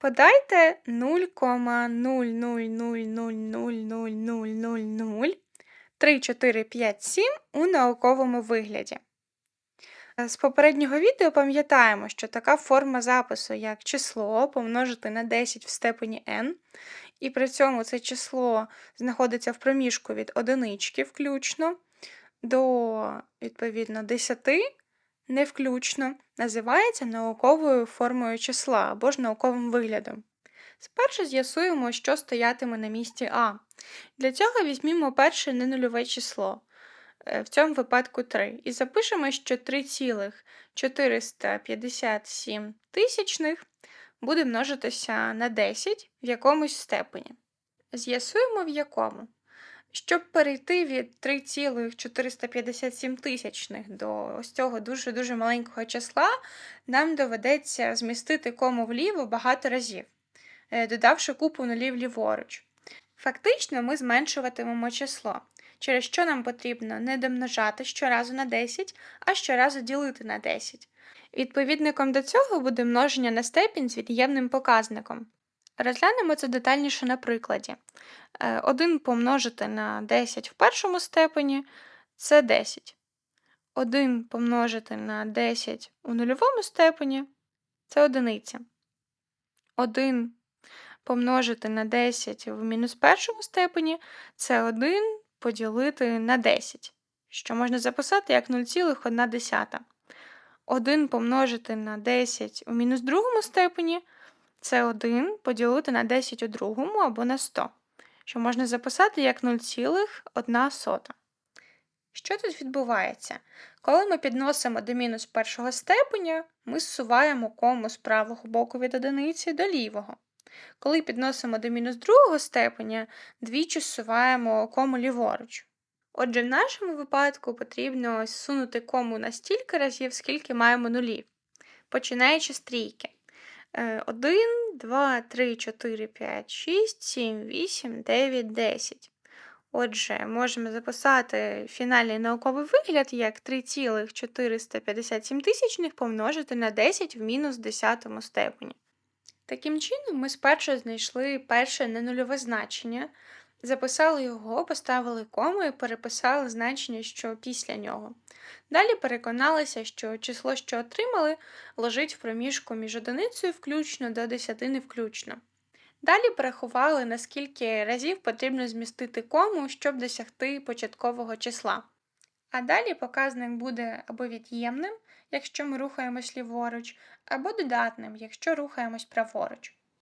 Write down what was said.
Подайте 0,00000003457 у науковому вигляді. З попереднього відео пам'ятаємо, що така форма запису, як число помножити на 10 в степені n, і при цьому це число знаходиться в проміжку від одинички включно до, відповідно, 10 не включно, називається науковою формою числа або ж науковим виглядом. Спершу з'ясуємо, що стоятиме на місці А. Для цього візьмімо перше ненульове число, е, в цьому випадку 3, і запишемо, що 3,457 тисячних буде множитися на 10 в якомусь степені. З'ясуємо в якому. Щоб перейти від 3,457 тисячних до ось цього дуже-дуже маленького числа, нам доведеться змістити кому вліво багато разів, е, додавши купу нулів ліворуч. Фактично, ми зменшуватимемо число, через що нам потрібно не домножати щоразу на 10, а щоразу ділити на 10. Відповідником до цього буде множення на степінь з від'ємним показником. Розглянемо це детальніше на прикладі. 1 е, помножити на 10 в першому степені це 10. 1 помножити на 10 у нульовому степені це одиниця. 1 помножити на 10 в мінус першому степені це 1 поділити на 10, що можна записати як 0,1. 1 помножити на 10 у мінус другому степені це 1 поділити на 10 у другому або на 100, що можна записати як 0,1. Що тут відбувається? Коли ми підносимо до мінус першого степеня, ми зсуваємо кому з правого боку від одиниці до лівого. Коли підносимо до мінус другого степеня, двічі зсуваємо кому ліворуч. Отже, в нашому випадку потрібно зсунути кому настільки разів, скільки маємо нулів, починаючи з трійки. 1, 2, 3, 4, 5, 6, 7, 8, 9, 10. Отже, можемо записати фінальний науковий вигляд як 3,457 тисячних помножити на 10 в мінус 10 степені. Таким чином, ми спершу знайшли перше ненульове значення, записали його, поставили кому і переписали значення, що після нього. Далі переконалися, що число, що отримали, лежить в проміжку між одиницею включно до десятини включно. Далі порахували, наскільки разів потрібно змістити кому, щоб досягти початкового числа. А далі показник буде або від'ємним, якщо ми рухаємось ліворуч, або додатним, якщо рухаємось праворуч.